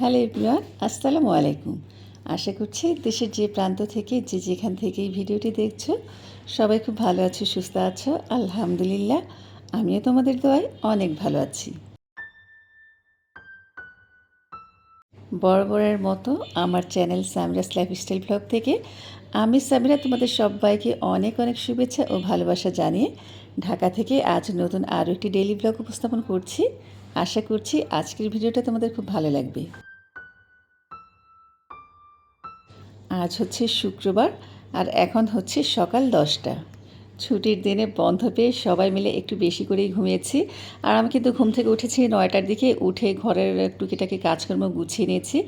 Hello everyone, আসসালামু আলাইকুম। আশা করছি দেশের যে প্রান্ত থেকে, যে যেখান থেকে এই ভিডিওটি দেখছ, সবাই খুব ভালো আছো, সুস্থ আছো। আলহামদুলিল্লাহ, আমিও তোমাদের দোয়ায় অনেক ভালো আছি। বরাবরের মতো আমার চ্যানেল সামরাস লাইফস্টাইল ব্লগ থেকে আমি সামিরা তোমাদের সবাইকে অনেক অনেক শুভেচ্ছা ও ভালোবাসা জানিয়ে ঢাকা থেকে আজ নতুন আরও একটি ডেইলি ব্লগ উপস্থাপন করছি। আশা করছি আজকের ভিডিওটা তোমাদের খুব ভালো লাগবে। আজ হচ্ছে শুক্রবার আর এখন হচ্ছে সকাল দশটা। ছুটির দিনে বন্ধ পেয়ে সবাই মিলে একটু বেশি করেই ঘুমিয়েছি। আর আমি কিন্তু ঘুম থেকে উঠেছি নয়টার দিকে, উঠে ঘরের টুকিটাকি কাজকর্ম গুছিয়ে নিয়েছি।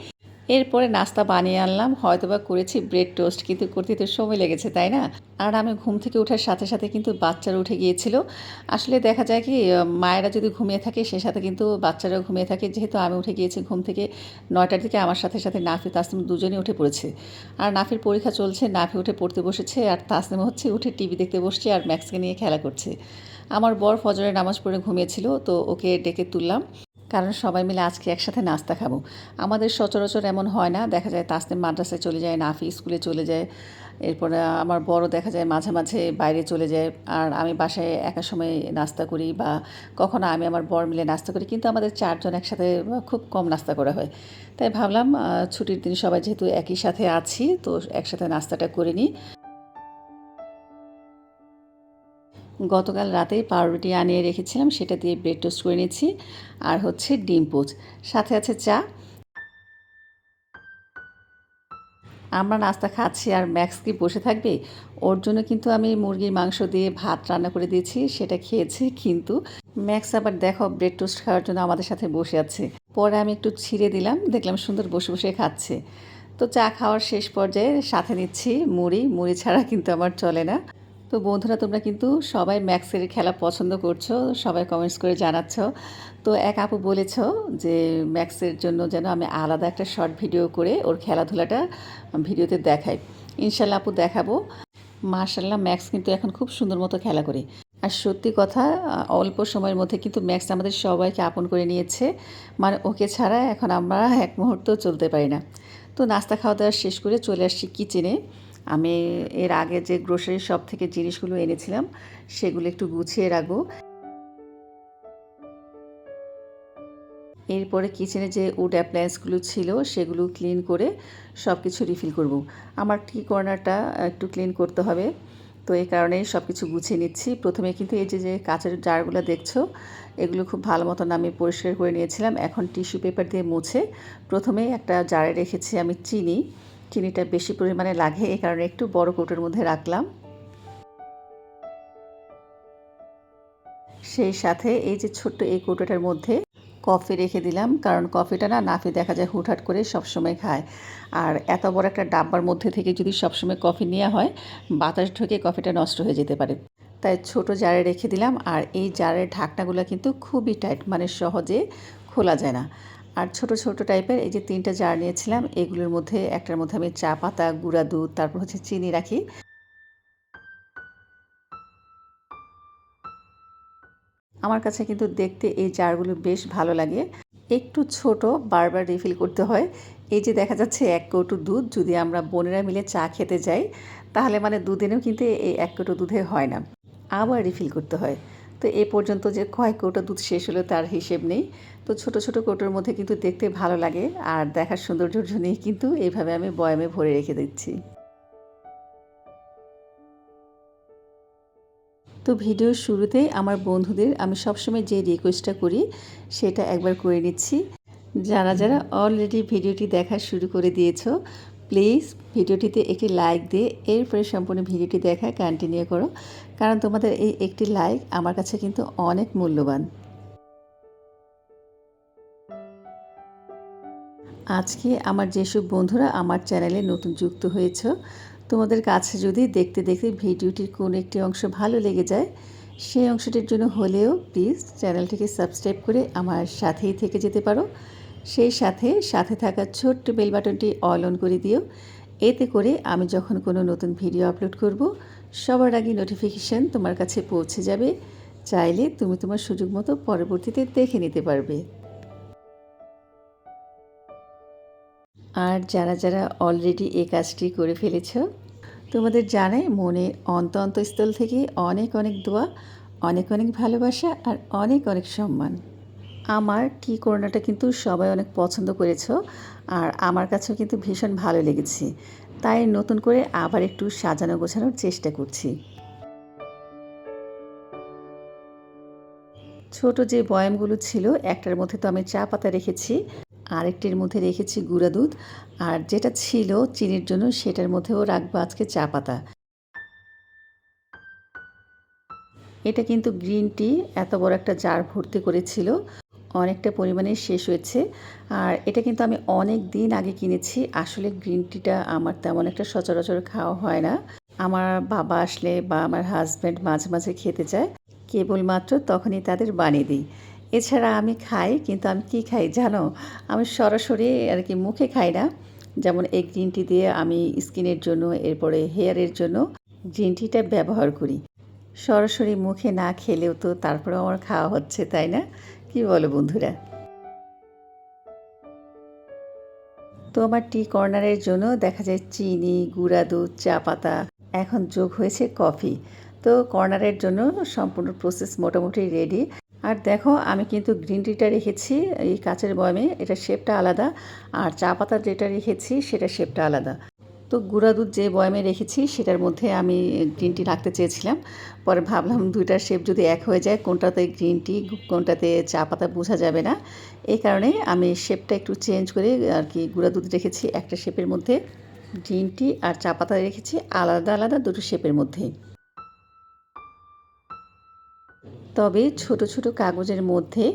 এরপরে নাস্তা বানিয়ে আনলাম হয়তো বা করেছি ব্রেড টোস্ট কিন্তু করতে তো সময় লেগেছে, তাই না? আর আমি ঘুম থেকে ওঠার সাথে সাথে কিন্তু বাচ্চারা উঠে গিয়েছিল। আসলে দেখা যায় কি মায়েরা যদি ঘুমিয়ে থাকে, সে সাথে কিন্তু বাচ্চারাও ঘুমিয়ে থাকে। যেহেতু আমি উঠে গিয়েছি ঘুম থেকে নয়টার দিকে, আমার সাথে সাথে নাফি তাসনিম দুজনেই উঠে পড়েছে। আর নাফির পরীক্ষা চলছে, নাফি উঠে পড়তে বসেছে, আর তাসনিম হচ্ছে উঠে টিভি দেখতে বসছে আর ম্যাক্সকে নিয়ে খেলা করছে। আমার বর ফজরের নামাজ পড়ে ঘুমিয়েছিল, তো ওকে ডেকে তুললাম। কারণ সবাই মিলে আজকে একসাথে নাস্তা খাব। আমাদের সচরাচর এমন হয় না, দেখা যায় তাসনিম মাদ্রাসায় চলে যায়, নাফি স্কুলে চলে যায়, এরপরে আমার বড় দেখা যায় মাঝে মাঝে বাইরে চলে যায়, আর আমি বাসায় একা সময় নাস্তা করি বা কখনো আমি আমার বর মিলে নাস্তা করি, কিন্তু আমাদের চারজন একসাথে খুব কম নাস্তা করা হয়। তাই ভাবলাম ছুটির দিন সবাই যেহেতু একই সাথে আছি, তো একসাথে নাস্তাটা করে নিই। গতকাল রাতেই পাউরুটি আনিয়ে রেখেছিলাম, সেটা দিয়ে ব্রেড টোস্ট করে নিয়েছি আর হচ্ছে ডিম পোচ। সাথে আছে চা। আমরা নাস্তা খাচ্ছি আর ম্যাক্স কি বসে থাকবে? ওর জন্য কিন্তু আমি মুরগির মাংস দিয়ে ভাত রান্না করে দিয়েছি, সেটা খেয়েছে কিন্তু। ম্যাক্স আবার দেখো ব্রেড টোস্ট খাওয়ার জন্য আমাদের সাথে বসে আছে। পরে আমি একটু ছিঁড়ে দিলাম, দেখলাম সুন্দর বসে বসে খাচ্ছে। তো চা খাওয়ার শেষ পর্যায়ে সাথে নিচ্ছি মুড়ি। মুড়ি ছাড়া কিন্তু আমার চলে না। তো বন্ধুরা, তোমরা কিন্তু সবাই ম্যাক্সের খেলা পছন্দ করছ, সবাই কমেন্টস করে জানাচ্ছ। তো এক আপু বলেছ যে ম্যাক্সের জন্য যেন আমি আলাদা একটা শর্ট ভিডিও করে ওর খেলাধুলাটা ভিডিওতে দেখাই। ইনশাল্লাহ আপু দেখাবো। মার্শাল্লাহ ম্যাক্স কিন্তু এখন খুব সুন্দর মতো খেলা করে। আর সত্যি কথা, অল্প সময়ের মধ্যে কিন্তু ম্যাক্স আমাদের সবাইকে আপন করে নিয়েছে। মানে ওকে ছাড়া এখন আমরা এক মুহূর্ত চলতে পারি না। তো নাস্তা খাওয়া দাওয়া শেষ করে চলে আসছি কিচেনে আমি এর আগে যে গ্রোসারি শপ থেকে জিনিসগুলো এনেছিলাম, সেগুলো একটু গুছিয়ে রাখব। এরপরে কিচেনে যে উড অ্যাপ্লায়েন্সগুলো ছিল, সেগুলো ক্লিন করে সব কিছু রিফিল করব। আমার টি কর্নারটা একটু ক্লিন করতে হবে। তো এই কারণেই সব কিছু গুছিয়ে নিচ্ছি। প্রথমে কিন্তু এই যে যে কাঁচের জারগুলো দেখছ, এগুলো খুব ভালো মতন আমি পরিষ্কার করে নিয়েছিলাম। এখন টিস্যু পেপার দিয়ে মুছে প্রথমে একটা জারে রেখেছি আমি চিনি। চিনিটা বেশি পরিমাণে লাগে এই কারণে একটু বড় কৌটোর মধ্যে রাখলাম। সেই সাথে এই যে ছোট্ট এই কৌটোটার মধ্যে কফি রেখে দিলাম, কারণ কফিটা না নাফি দেখা যায় হুটহাট করে সবসময় খায়। আর এত বড় একটা ডাব্বার মধ্যে থেকে যদি সবসময় কফি নেওয়া হয়, বাতাস ঢুকে কফিটা নষ্ট হয়ে যেতে পারে। তাই ছোট জারে রেখে দিলাম, আর এই জারের ঢাকনাগুলো কিন্তু খুবই টাইট মানে সহজে খোলা যায় না। আর ছোট ছোট টাইপের এই যে তিনটা জার নিয়েছিলাম, এগুলোর মধ্যে একটার মধ্যে আমি চা পাতা, গুঁড়া দুধ, তারপর হচ্ছে চিনি রাখি। আমার কাছে কিন্তু দেখতে এই জারগুলো বেশ ভালো লাগে। একটু ছোট বারবার রিফিল করতে হয়। এই যে দেখা যাচ্ছে এক কৌটু দুধ যদি আমরা বোনেরা মিলে চা খেতে যাই, তাহলে মানে দুদিনেও কিন্তু এই এক কৌটু দুধে হয় না। আবার রিফিল করতে হয়। তো এ পর্যন্ত যে কয়েক কৌটো দুধ শেষ হলো তার হিসেব নেই। তো ছোট ছোট কৌটোর মধ্যে কিন্তু দেখতে ভালো লাগে আর দেখার সৌন্দর্যের জন্যই কিন্তু এইভাবে আমি বয়ামে ভরে রেখে দিচ্ছি। তো ভিডিওর শুরুতেই আমার বন্ধুদের আমি সবসময় যে রিকোয়েস্টটা করি সেটা একবার করে নিচ্ছি। যারা যারা অলরেডি ভিডিওটি দেখা শুরু করে দিয়েছ প্লিজ ভিডিওটিতে একটি লাইক দিয়ে এরপরে সম্পূর্ণ ভিডিওটি দেখা কন্টিনিউ করো। কারণ তোমাদের এই একটি লাইক আমার কাছে কিন্তু অনেক মূল্যবান। আজকে আমার যেসব বন্ধুরা আমার চ্যানেলে নতুন যুক্ত হয়েছ, তোমাদের কাছে যদি দেখতে দেখতে ভিডিওটির কোন একটি অংশ ভালো লেগে যায়, সেই অংশটির জন্য হলেও প্লিজ চ্যানেলটিকে সাবস্ক্রাইব করে আমার সাথেই থেকে যেতে পারো। সেই সাথে সাথে থাকা ছোট্ট বেল বাটনটি অল অন করে দিও। এতে করে আমি যখন কোনো নতুন ভিডিও আপলোড করব, সবার আগে নোটিফিকেশান তোমার কাছে পৌঁছে যাবে। চাইলে তুমি তোমার সুযোগ মতো পরবর্তীতে দেখে নিতে পারবে। আর যারা যারা অলরেডি এই কাজটি করে ফেলেছ, তোমাদের জানাই মনে অন্ত অন্তঃস্থল থেকে অনেক অনেক দোয়া, অনেক অনেক ভালোবাসা আর অনেক অনেক সম্মান। আমার টি করোনাটা কিন্তু সবাই অনেক পছন্দ করেছ আর আমার কাছেও কিন্তু ভীষণ ভালো লেগেছে। তাই নতুন করে আবার একটু সাজানো গোছানোর চেষ্টা করছি। ছোট যে বয়ামগুলো ছিল, একটার মধ্যে তো আমি চা পাতা রেখেছি, আরেকটির মধ্যে রেখেছি গুঁড়া দুধ, আর যেটা ছিল চিনির জন্য সেটার মধ্যেও রাখব আজকে চা পাতা। এটা কিন্তু গ্রিন টি, এত বড় একটা জার ভর্তি করেছিল। অনেকটা পরিমাণে শেষ হয়েছে। আর এটা কিন্তু আমি অনেক দিন আগে কিনেছি। আসলে গ্রিন টিটা আমার তেমন একটা সচরাচর খাওয়া হয় না। আমার বাবা আসলে বা আমার হাজব্যান্ড মাঝে মাঝে খেতে চায়। কেবলমাত্র তখনই তাদের বানিয়ে দিই। এছাড়া আমি খাই, কিন্তু আমি কি খাই জানো? আমি সরাসরি আর কি মুখে খাই না। যেমন এই গ্রিন টি দিয়ে আমি স্কিনের জন্য, এরপরে হেয়ারের জন্য গ্রিন টিটা ব্যবহার করি। সরাসরি মুখে না খেলেও তো তারপরে আমার খাওয়া হচ্ছে, তাই না? কি বলো বন্ধুরা? তো আমার টি কর্নারের জন্য দেখা যায় চিনি, গুঁড়া দুধ, চা পাতা, এখন যোগ হয়েছে কফি তো কর্নারের জন্য সম্পূর্ণ প্রসেস মোটামুটি রেডি আর দেখো, আমি কিন্তু গ্রিন টিটা রেখেছি, এই কাচের বয়মে এটা শেপটা আলাদা। আর চা পাতা যেটা রেখেছি, সেটা শেপটা আলাদা। তো গুঁড়া দুধ যে বয়ামে রেখেছি, সেটার মধ্যে আমি গ্রিন টি রাখতে চেয়েছিলাম। পরে ভাবলাম দুইটার শেপ যদি এক হয়ে যায়, কোনটাতে গ্রিন টি কোনটাতে চা পাতা বোঝা যাবে না। এই কারণে আমি শেপটা একটু চেঞ্জ করে আর কি গুঁড়া দুধ রেখেছি একটা শেপের মধ্যে গ্রিন টি আর চা পাতা রেখেছি আলাদা আলাদা দুটো শেপের মধ্যে। তবে ছোট ছোট কাগজের মধ্যে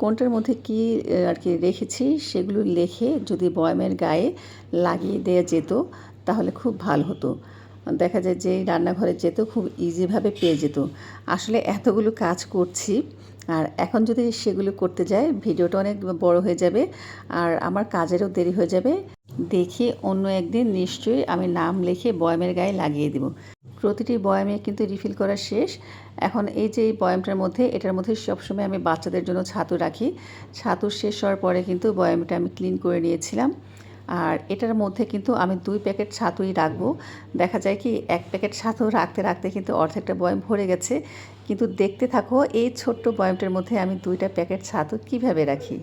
কোনটার মধ্যে কি আর কি রেখেছি, সেগুলো লিখে যদি বয়ামের গায়ে লাগিয়ে দেওয়া যেত তাহলে খুব ভালো হতো। দেখা যায় যে রান্নাঘরে যেত খুব ইজিভাবে পেয়ে যেত। আসলে এতগুলো কাজ করছি আর এখন যদি সেগুলো করতে যায় ভিডিওটা অনেক বড় হয়ে যাবে আর আমার কাজেরও দেরি হয়ে যাবে। দেখি অন্য একদিন নিশ্চয়ই আমি নাম লিখে বয়ামের গায়ে লাগিয়ে দেব। প্রতিটি বয়ামে কিন্তু রিফিল করা শেষ। এখন এই যে এই বয়ামটার মধ্যে, এটার মধ্যে সবসময় আমি বাচ্চাদের জন্য ছাতু রাখি। ছাতু শেষ হওয়ার পরে কিন্তু বয়ামটা আমি ক্লিন করে নিয়েছিলাম। আর এটার মধ্যে কিন্তু আমি দুই প্যাকেট ছাতুই রাখব। দেখা যায় কি, এক প্যাকেট ছাতু রাখতে রাখতে কিন্তু অর্ধেকটা বয়াম ভরে গেছে। কিন্তু দেখতে থাকো, এই ছোট্ট বয়ামটার মধ্যে আমি দুইটা প্যাকেট ছাতু কীভাবে রাখি?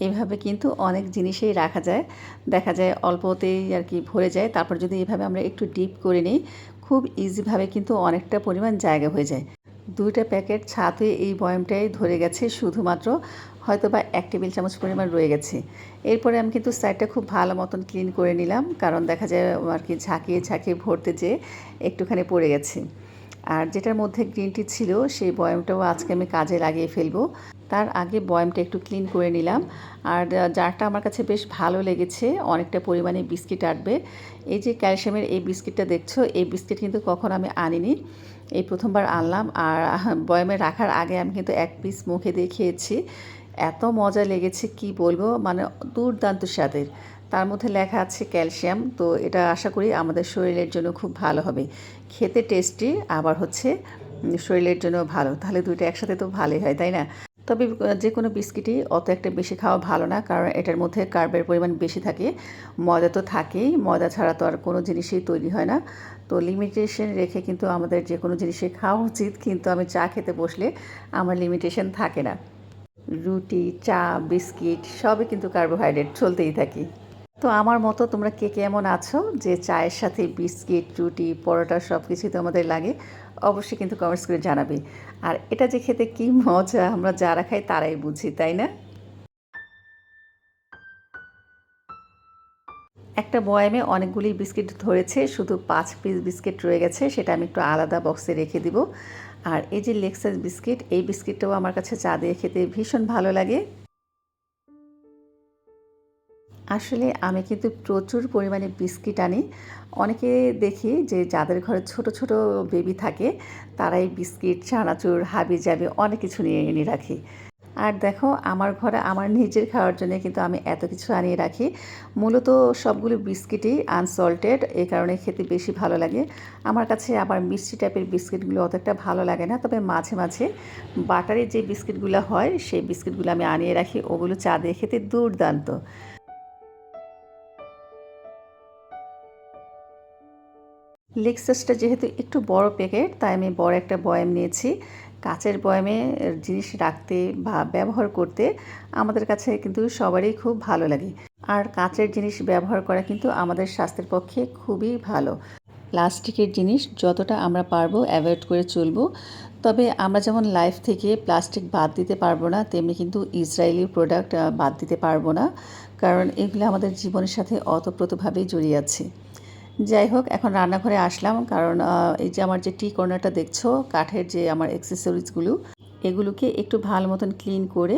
এভাবে কিন্তু অনেক জিনিসেই রাখা যায়। দেখা যায় অল্পতেই আর কি ভরে যায়। তারপর যদি এভাবে আমরা একটু ডিপ করে নিই, খুব ইজিভাবে কিন্তু অনেকটা পরিমাণ জায়গা হয়ে যায়। দুইটা প্যাকেট ছাতে এই বয়ামটাই ধরে গেছে শুধুমাত্র হয়তো বা এক টেবিল চামচ পরিমাণ রয়ে গেছে। এরপরে আমি কিন্তু সাইডটা খুব ভালো মতন ক্লিন করে নিলাম, কারণ দেখা যায় আর কি ঝাঁকিয়ে ঝাঁকিয়ে ভরতে যেয়ে একটুখানি পড়ে গেছে। আর যেটার মধ্যে গ্রিন টি ছিল, সেই বয়ামটাও আজকে আমি কাজে লাগিয়ে ফেলব। তার আগে বয়ামটা একটু ক্লিন করে নিলাম। আর জারটা আমার কাছে বেশ ভালো লেগেছে, অনেকটা পরিমাণে বিস্কিট আটবে। এই যে ক্যালসিয়ামের এই বিস্কিটটা দেখছ, এই বিস্কিট কিন্তু কখন আমি আনিনি। এই প্রথমবার আনলাম আর বয়ামে রাখার আগে আমি কিন্তু এক পিস মুখে দিয়ে খেয়েছি। এত মজা লেগেছে, কি বলব? মানে দুর্দান্ত স্বাদের। তার মধ্যে লেখা আছে ক্যালসিয়াম, তো এটা আশা করি আমাদের শরীরের জন্য খুব ভালো হবে। খেতে টেস্টি, আবার হচ্ছে শরীরের জন্য ভালো। তাহলে দুইটা একসাথে তো ভালোই হয়, তাই না? তবে যে কোনো বিস্কিটই অত একটা বেশি খাওয়া ভালো না, কারণ এটার মধ্যে কার্বের পরিমাণ বেশি থাকে। ময়দা তো থাকেই, ময়দা ছাড়া তো আর কোনো জিনিসই তৈরি হয় না। তো লিমিটেশন রেখে কিন্তু আমাদের যে কোনো জিনিসই খাওয়া উচিত, কিন্তু আমি চা খেতে বসলে আমার লিমিটেশন থাকে না। রুটি, চা, বিস্কিট সবই কিন্তু কার্বোহাইড্রেট চলতেই থাকি। তো আমার মতো তোমরা কে কেমন আছো যে চায়ের সাথে বিস্কিট, রুটি, পরোটা সব কিছুই তোমাদের লাগে, অবশ্যই কিন্তু কমেন্টস করে জানাবে। আর এটা যে খেতে কি মজা, আমরা যারা খাই তারাই বুঝি, তাই না? একটা বয়ামে অনেকগুলি বিস্কিট ধরেছে, শুধু পাঁচ পিস বিস্কিট রয়ে গেছে, সেটা আমি একটু আলাদা বক্সে রেখে দিব। আর এই যে লেক্সাস বিস্কিট, এই বিস্কিটটাও আমার কাছে চা দিয়ে খেতে ভীষণ ভালো লাগে। আসলে আমি কিন্তু প্রচুর পরিমাণে বিস্কিট আনি। অনেকে দেখি যে যাদের ঘরে ছোট ছোট বেবি থাকে, তারাই বিস্কিট, চানাচুর হাবি জাবি অনেক কিছু নিয়ে এনে রাখি। আর দেখো, আমার ঘরে আমার নিজের খাওয়ার জন্য কিন্তু আমি এত কিছু আনিয়ে রাখি। মূলত সবগুলো বিস্কিটই আনসল্টেড এই কারণে খেতে বেশি ভালো লাগে। আমার কাছে আবার মিষ্টি টাইপের বিস্কিটগুলো অত একটা ভালো লাগে না, তবে মাঝে মাঝে বাটারের যে বিস্কিটগুলো হয়, সেই বিস্কিটগুলো আমি আনিয়ে রাখি। ওগুলো চা দিয়ে খেতে দুর্দান্ত। লেক্সাসটা যেহেতু একটু বড় প্যাকেট তাই আমি বড় একটা বয়াম নিয়েছি। কাচের বয়ামে জিনিস রাখতে বা ব্যবহার করতে আমাদের কাছে কিন্তু সবারই খুব ভালো লাগে। আর কাচের জিনিস ব্যবহার করা কিন্তু আমাদের স্বাস্থ্যের পক্ষে খুবই ভালো। প্লাস্টিকের জিনিস যতটা আমরা পারব অ্যাভয়েড করে চলবো। তবে আমরা যেমন লাইফ থেকে প্লাস্টিক বাদ দিতে পারব না, তেমনি কিন্তু ইসরায়েলি প্রোডাক্ট বাদ দিতে পারব না। কারণ এগুলো আমাদের জীবনের সাথে অতপ্রতভাবেই জড়িয়ে আছে। যাই হোক, এখন রান্নাঘরে আসলাম কারণ এই যে আমার যে টি কর্নারটা দেখছ, কাঠের যে আমার অ্যাক্সেসরিজগুলো এগুলোকে একটু ভালো মতন ক্লিন করে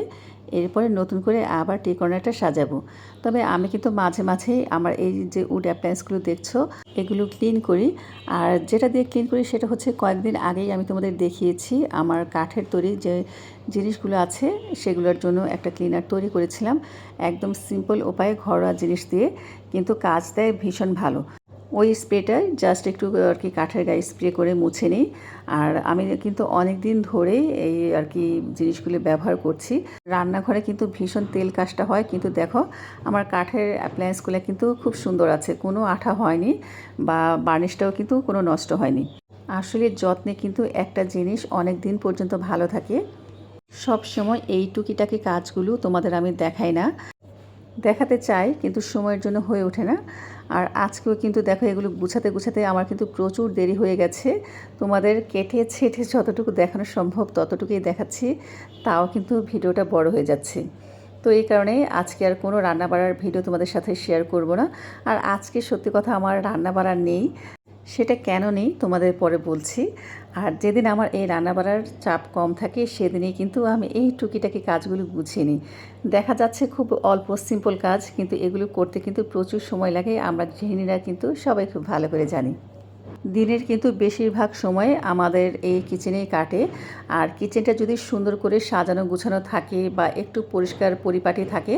এরপরে নতুন করে আবার টি কর্নারটা সাজাবো। তবে আমি কিন্তু মাঝে মাঝেই আমার এই যে উড অ্যাপ্লায়েন্সগুলো দেখছ, এগুলো ক্লিন করি। আর যেটা দিয়ে ক্লিন করি সেটা হচ্ছে কয়েকদিন আগেই আমি তোমাদের দেখিয়েছি, আমার কাঠের তৈরি যে জিনিসগুলো আছে, সেগুলোর জন্য একটা ক্লিনার তৈরি করেছিলাম। একদম সিম্পল উপায়ে ঘরোয়া জিনিস দিয়ে, কিন্তু কাজ দেয় ভীষণ ভালো। ওই স্প্রেটাই জাস্ট একটু আর কি কাঠের গায়ে স্প্রে করে মুছে নিই। আর আমি কিন্তু অনেক দিন ধরেই এই আর কি জিনিসগুলি ব্যবহার করছি। রান্নাঘরে কিন্তু ভীষণ তেল কাজটা হয়, কিন্তু দেখো আমার কাঠের অ্যাপ্লায়েন্সগুলো কিন্তু খুব সুন্দর আছে, কোনো আঠা হয়নি বা বার্নিশটাও কিন্তু কোনো নষ্ট হয়নি। আসলে যত্নে কিন্তু একটা জিনিস অনেক দিন পর্যন্ত ভালো থাকে। সব সময় এই টুকিটাকি কাজগুলো তোমাদের আমি দেখাই না। দেখাতে চাই, কিন্তু সময়ের জন্য হয়ে ওঠে না। আর আজকেও কিন্তু দেখো এগুলো গুছাতে গুছাতে আমার কিন্তু প্রচুর দেরি হয়ে গেছে। তোমাদের কেটে ছেটে যতটুকু দেখানো সম্ভব ততটুকুই দেখাচ্ছি, তাও কিন্তু ভিডিওটা বড় হয়ে যাচ্ছে। তো এই কারণে আজকে আর কোনো রান্না বাড়ার ভিডিও তোমাদের সাথে শেয়ার করব না। আর আজকে সত্যি কথা আমার রান্না বাড়ার নেই। সেটা কেন নেই তোমাদের পরে বলছি। আর যেদিন আমার এই রান্না বাড়ার চাপ কম থাকে, সেদিনই কিন্তু আমি এই টুকিটাকি কাজগুলো গুছিয়ে নিই। দেখা যাচ্ছে খুব অল্প সিম্পল কাজ, কিন্তু এগুলো করতে কিন্তু প্রচুর সময় লাগে। আমরা গৃহিণীরা কিন্তু সবাই খুব ভালো করে জানি। দিনের কিন্তু বেশিরভাগ সময় আমাদের এই কিচেনেই কাটে। আর কিচেনটা যদি সুন্দর করে সাজানো গুছানো থাকে বা একটু পরিষ্কার পরিপাটি থাকে,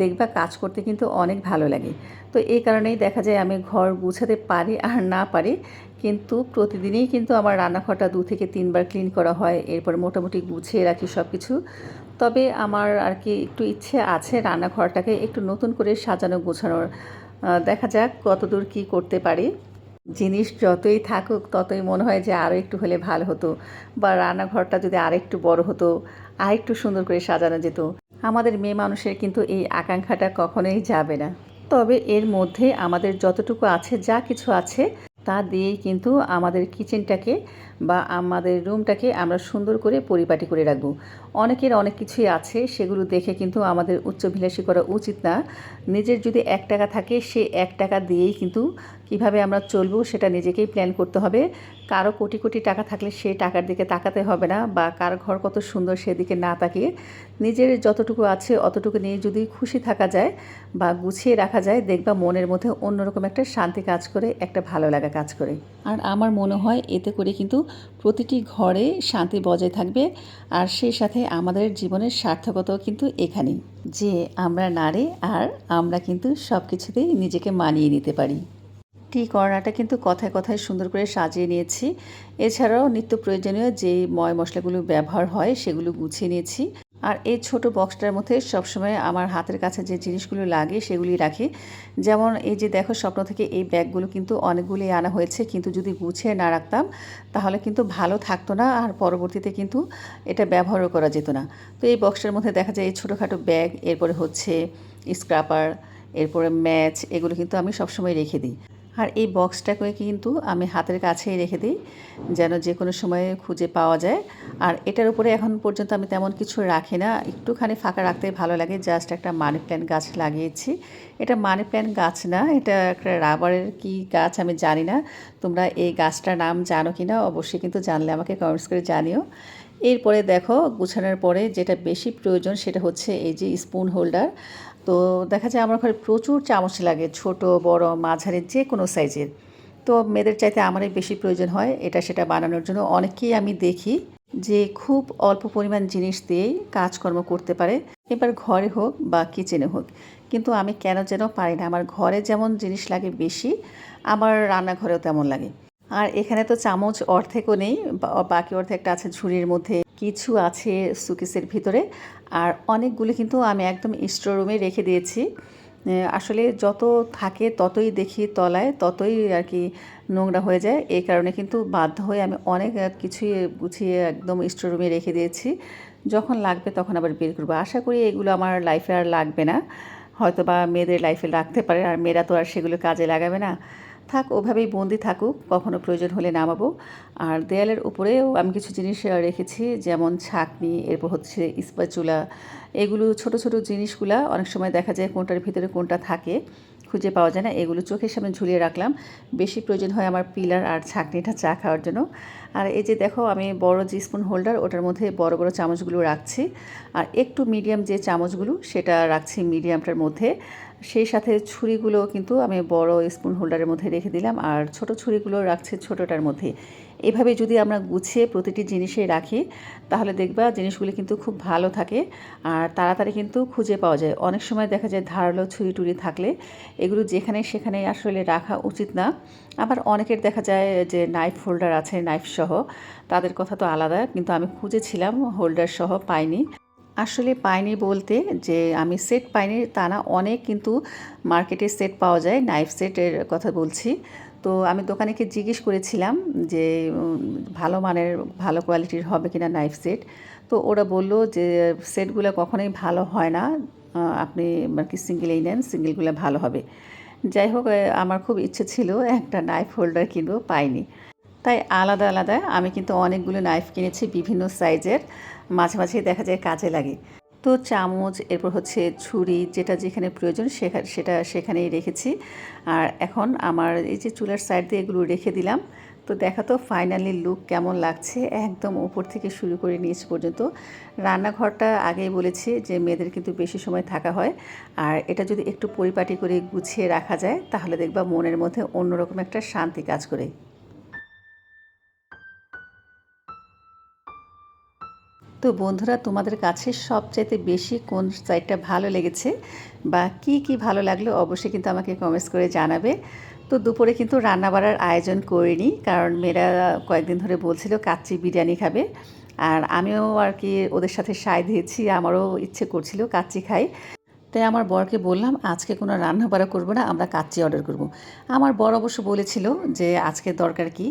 দেখবা কাজ করতে কিন্তু অনেক ভালো লাগে। তো এই কারণেই দেখা যায় আমি ঘর গুছাতে পারি আর না পারি, কিন্তু প্রতিদিনই কিন্তু আমার রান্নাঘরটা দু থেকে তিনবার ক্লিন করা হয়, এরপর মোটামুটি গুছিয়ে রাখি সব কিছু তবে আমার আর কি একটু ইচ্ছে আছে রান্নাঘরটাকে একটু নতুন করে সাজানো, গোছানোর। দেখা যাক কতদূর কি করতে পারি। জিনিস যতই থাকুক, ততই মনে হয় যে আরও একটু হলে ভালো হতো। বা রান্নাঘরটা যদি আরেকটু বড় হতো আর একটু সুন্দর করে সাজানো যেত। আমাদের মেয়ে মানুষের কিন্তু এই আকাঙ্ক্ষাটা কখনোই যাবে না। তবে এর মধ্যে আমাদের যতটুকু আছে, যা কিছু আছে, তা দিয়েই কিন্তু আমাদের কিচেনটাকে বা আমাদের রুমটাকে আমরা সুন্দর করে পরিপাটি করে রাখব। অনেকের অনেক কিছুই আছে, সেগুলো দেখে কিন্তু আমাদের উচ্চভিলাষী করা উচিত না। নিজের যদি এক টাকা থাকে, সে এক টাকা দিয়েই কিন্তু কীভাবে আমরা চলবো সেটা নিজেকেই প্ল্যান করতে হবে। কারও কোটি কোটি টাকা থাকলে সে টাকার দিকে তাকাতে হবে না বা কার ঘর কত সুন্দর সেদিকে না তাকিয়ে নিজের যতটুকু আছে অতটুকু নিয়ে যদি খুশি থাকা যায় বা গুছিয়ে রাখা যায়, দেখবা মনের মধ্যে অন্যরকম একটা শান্তি কাজ করে, একটা ভালো লাগা কাজ করে। আর আমার মনে হয় এতে করে কিন্তু প্রতিটি ঘরে শান্তি বজায় থাকবে আর সেই সাথে আমাদের জীবনের সার্থকতাও কিন্তু এখানেই। যে আমরা নারী আর আমরা কিন্তু সব কিছুতেই নিজেকে মানিয়ে নিতে পারি। টি কর্নারটা কিন্তু কথায় কথায় সুন্দর করে সাজিয়ে নিয়েছি। এছাড়াও নিত্য প্রয়োজনীয় যে ময় মশলাগুলো ব্যবহার হয় সেগুলো গুছিয়ে নিয়েছি। আর এই ছোট বক্সটার মধ্যে সবসময় আমার হাতের কাছে যে জিনিসগুলো লাগে সেগুলি রাখি। যেমন এই যে দেখো, স্বপ্ন থেকে এই ব্যাগগুলো কিন্তু অনেকগুলি আনা হয়েছে, কিন্তু যদি গুছিয়ে না রাখতাম তাহলে কিন্তু ভালো থাকতো না আর পরবর্তীতে কিন্তু এটা ব্যবহারও করা যেত না। তো এই বক্সটার মধ্যে দেখা যায় এই ছোটোখাটো ব্যাগ, এরপরে হচ্ছে স্ক্রাপার এরপরে ম্যাচ, এগুলো কিন্তু আমি সবসময় রেখে দিই। আর এই বক্সটাকে কিন্তু আমি হাতের কাছেই রেখে দিই, যেন যে কোনো সময়ে খুঁজে পাওয়া যায়। আর এটার উপরে এখন পর্যন্ত আমি তেমন কিছু রাখি না। একটুখানি ফাঁকা রাখতে ভালো লাগে, জাস্ট একটা মানি প্ল্যান্ট গাছ লাগিয়েছি। এটা মানি প্ল্যান্ট গাছ না, এটা একটা রাবারের কি গাছ আমি জানি না। তোমরা এই গাছটার নাম জানো কি না অবশ্যই কিন্তু জানলে আমাকে কমেন্টস করে জানিও। এরপরে দেখো, গুছানোর পরে যেটা বেশি প্রয়োজন সেটা হচ্ছে এই যে স্পুন হোল্ডার তো দেখা যায় আমার ঘরে প্রচুর চামচ লাগে, ছোট, বড়, মাঝারি যে কোনো সাইজের। তো মেয়েদের চাইতে আমারই বেশি প্রয়োজন হয় এটা সেটা বানানোর জন্য। অনেকেই আমি দেখি যে খুব অল্প পরিমাণ জিনিস দিয়েই কাজকর্ম করতে পারে, এবার ঘরে হোক বা কিচেনে হোক। কিন্তু আমি কেন যেন পারি না, আমার ঘরে যেমন জিনিস লাগে বেশি, আমার রান্নাঘরেও তেমন লাগে। আর এখানে তো চামচ অর্ধেকও নেই বাকি অর্ধেকটা আছে ঝুড়ির মধ্যে, কিছু আছে সুকেসের ভিতরে। আর অনেকগুলি কিন্তু আমি একদম স্টোর রুমে রেখে দিয়েছি। আসলে যত থাকে ততই দেখি তলায়, ততই আর কি নোংরা হয়ে যায়। এই কারণে কিন্তু বাধ্য হয়ে আমি অনেক কিছুই গুছিয়ে একদম স্টোর রুমে রেখে দিয়েছি। যখন লাগবে তখন আবার বের করব। আশা করি এগুলো আমার লাইফে আর লাগবে না। হয়তো বা মেয়েদের লাইফে লাগতে পারে, আর মেয়েরা তো আর সেগুলো কাজে লাগাবে না। থাক, ওভাবেই বন্দি থাকুক, কখনো প্রয়োজন হলে নামাবো। আর দেয়ালের উপরেও আমি কিছু জিনিস রেখেছি, যেমন ছাকনি, এরপর হচ্ছে স্পাচুলা এগুলো ছোট ছোট জিনিসগুলা, অনেক সময় দেখা যায় কোনটার ভিতরে কোনটা থাকে, খুঁজে পাওয়া যায় না, এগুলো চোখের সামনে ঝুলিয়ে রাখলাম। বেশি প্রয়োজন হয় আমার পিলার আর ছাকনিটা চা খাওয়ার জন্য। আর এই যে দেখো, আমি বড় যে স্পুন হোল্ডার ওটার মধ্যে বড় বড় চামচগুলো রাখছি। আর একটু মিডিয়াম যে চামচগুলো, সেটা রাখছি মিডিয়ামটার মধ্যে। সেই সাথে ছুরিগুলো কিন্তু আমি বড় স্পুন হোল্ডারের মধ্যে রেখে দিলাম। আর ছোট ছুরিগুলো রাখছি ছোটোটার মধ্যে। এভাবে যদি আমরা গুছিয়ে প্রতিটি জিনিসে রাখি, তাহলে দেখবা জিনিসগুলি কিন্তু খুব ভালো থাকে আর তাড়াতাড়ি কিন্তু খুঁজে পাওয়া যায়। অনেক সময় দেখা যায় ধারালো ছুরি টুরি থাকলে এগুলো যেখানে সেখানে আসলে রাখা উচিত না। আবার অনেকের দেখা যায় যে নাইফ হোল্ডার আছে নাইফ সহ, তাদের কথা তো আলাদা। কিন্তু আমি খুঁজেছিলাম হোল্ডার সহ পাইনি। আসলে পাইনি বলতে যে আমি সেট পাইনি, তা না, অনেক কিন্তু মার্কেটে সেট পাওয়া যায়, নাইফ সেটের কথা বলছি। তো আমি দোকানেকে জিজ্ঞেস করেছিলাম যে ভালো মানের, ভালো কোয়ালিটির হবে কিনা নাইফ সেট? তো ওরা বলল যে, সেটগুলো কখনোই ভালো হয় না। আপনি আর কি সিঙ্গেলেই নেন, সিঙ্গেলগুলো ভালো হবে। যাই হোক আমার খুব ইচ্ছে ছিল একটা নাইফ হোল্ডার কিনবো, পাইনি। তাই আলাদা আলাদা, আমি কিন্তু অনেকগুলো নাইফ কিনেছি বিভিন্ন সাইজের। মাঝে মাঝে দেখা যায় কাজে লাগে। তো চামচ, এরপর হচ্ছে ছুরি, যেটা যেখানে প্রয়োজন সেটা সেখানেই রেখেছি। আর এখন আমার এই যে চুলার সাইড দিয়ে এগুলো রেখে দিলাম। তো দেখা তো ফাইনালি লুক কেমন লাগছে, একদম উপর থেকে শুরু করে নিচ পর্যন্ত। রান্নাঘরটা আগেই বলেছি যে মেয়েদের কিন্তু বেশি সময় থাকা হয়। আর এটা যদি একটু পরিপাটি করে গুছিয়ে রাখা যায়, তাহলে দেখবা মনের মধ্যে অন্যরকম একটা শান্তি কাজ করে। তো বন্ধুরা, তোমাদের কাছে সবচাইতে বেশি কোন সাইডটা ভালো লেগেছে বা কি কি ভালো লাগল অবশ্যই কিন্তু আমাকে কমেন্টস করে জানাবে। তো দুপুরে কিন্তু রান্না বাড়ার আয়োজন করিনি, কারণ মেয়েরা কয়েকদিন ধরে বলছিল কাচ্চি বিরিয়ানি খাবে। আর আমিও আর কি ওদের সাথে সায় দিয়েছি, আমারও ইচ্ছে করছিল কাচ্চি খাই। তাই আমার বরকে বললাম, আজকে কোনো রান্না বাড়া করব না, আমরা কাচ্চি অর্ডার করব। আমার বর অবশ্য বলেছিল যে আজকে দরকার কি?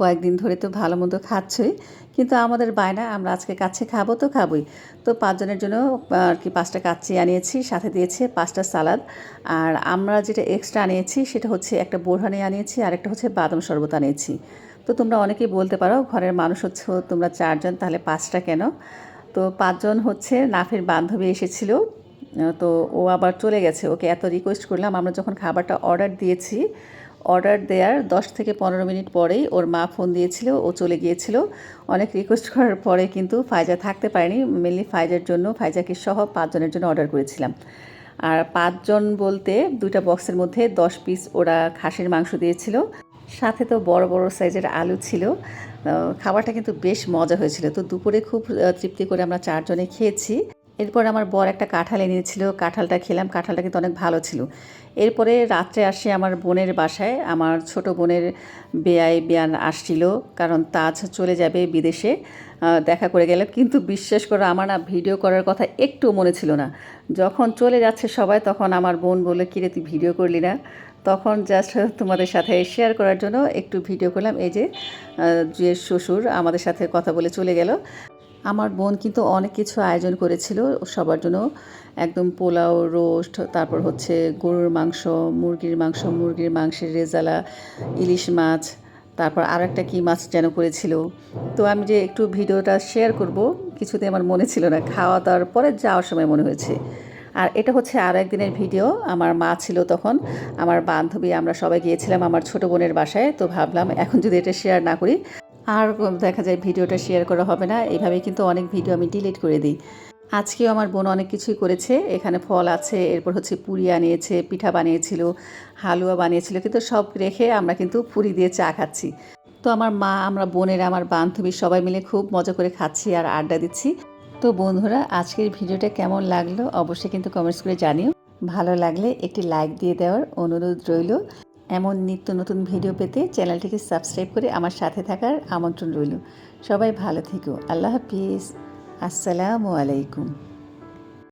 কয়েকদিন ধরে তো ভালো মন্দ খাচ্ছই, কিন্তু আমাদের বায়না, আমরা আজকে কাচ্চি খাব তো খাবোই। তো পাঁচজনের জন্য আর কি পাঁচটা কাচ্চি আনিয়েছি, সাথে দিয়েছে পাঁচটা সালাদ। আর আমরা যেটা এক্সট্রা আনিয়েছি সেটা হচ্ছে একটা বোরহানি আনিয়েছি, আর একটা হচ্ছে বাদাম শরবত আনিয়েছি। তো তোমরা অনেকেই বলতে পারো, ঘরের মানুষ হচ্ছে তোমরা চারজন, তাহলে পাঁচটা কেন? তো পাঁচজন হচ্ছে নাফের বান্ধবী এসেছিল, তো ও আবার চলে গেছে। ওকে এত রিকোয়েস্ট করলাম, আমরা যখন খাবারটা অর্ডার দিয়েছি অর্ডার দেওয়ার দশ থেকে পনেরো মিনিট পরেই ওর মা ফোন দিয়েছিল, ও চলে গিয়েছিল। অনেক রিকোয়েস্ট করার পরে কিন্তু ফাইজা থাকতে পারেনি। মেনলি ফাইজার জন্য, ফাইজাকে সহ পাঁচজনের জন্য অর্ডার করেছিলাম। আর পাঁচজন বলতে দুইটা বক্সের মধ্যে দশ পিস ওরা খাসির মাংস দিয়েছিল। সাথে তো বড় বড় সাইজের আলু ছিল। খাবারটা কিন্তু বেশ মজা হয়েছিল। তো দুপুরে খুব তৃপ্তি করে আমরা চারজনে খেয়েছি। এরপর আমার বর একটা কাঁঠাল এনেছিল। কাঁঠালটা খেলাম। কাঁঠালটা কিন্তু অনেক ভালো ছিল। এরপরে রাত্রে আসে আমার বোনের বাসায়। আমার ছোট বোনের বেয়াই বেয়ান আসছিল, কারণ তাজ চলে যাবে বিদেশে দেখা করে গেল কিন্তু বিশ্বাস করো, আমার না ভিডিও করার কথা একটু মনে ছিল না। যখন চলে যাচ্ছে সবাই, তখন আমার বোন বলে কিরে তুই ভিডিও করলি না? তখন জাস্ট তোমাদের সাথে শেয়ার করার জন্য একটু ভিডিও করলাম। এই যে যে শ্বশুর আমাদের সাথে কথা বলে চলে গেল। আমার বোন কিন্তু অনেক কিছু আয়োজন করেছিল সবার জন্য। একদম পোলাও, রোস্ট, তারপর হচ্ছে গরুর মাংস, মুরগির মাংস, মুরগির মাংসের রেজালা, ইলিশ মাছ, তারপর আর একটা কী মাছ যেন করেছিল। তো আমি যে একটু ভিডিওটা শেয়ার করব, কিছুতে আমার মনে ছিল না, খাওয়া দাওয়ার পরে যাওয়ার সময় মনে হয়েছে। আর এটা হচ্ছে আরও একদিনের ভিডিও, আমার মা ছিল তখন, আমার বান্ধবী, আমরা সবাই গিয়েছিলাম আমার ছোটো বোনের বাসায়, তো ভাবলাম এখন যদি এটা শেয়ার না করি আর দেখা যায় ভিডিওটা শেয়ার করা হবে না। এইভাবে কিন্তু অনেক ভিডিও আমি ডিলিট করে দিই। আজকেও আমার বোন অনেক কিছুই করেছে। এখানে ফল আছে, এরপর হচ্ছে পুরি আনিয়েছে, পিঠা বানিয়েছিল, হালুয়া বানিয়েছিল, কিন্তু সব রেখে আমরা কিন্তু পুরি দিয়ে চা খাচ্ছি। তো আমার মা, আমরা বোনেরা, আমার বান্ধবী সবাই মিলে খুব মজা করে খাচ্ছি আর আড্ডা দিচ্ছি। তো বন্ধুরা, আজকের ভিডিওটা কেমন লাগল অবশ্যই কিন্তু কমেন্টস করে জানিও। ভালো লাগলে একটি লাইক দিয়ে দেওয়ার অনুরোধ রইল। এমন নিত্য নতুন ভিডিও পেতে চ্যানেলটিকে সাবস্ক্রাইব করে আমার সাথে থাকার আমন্ত্রণ রইল। সবাই ভালো থেকো। আল্লাহ হাফিজ। আসসালামু আলাইকুম।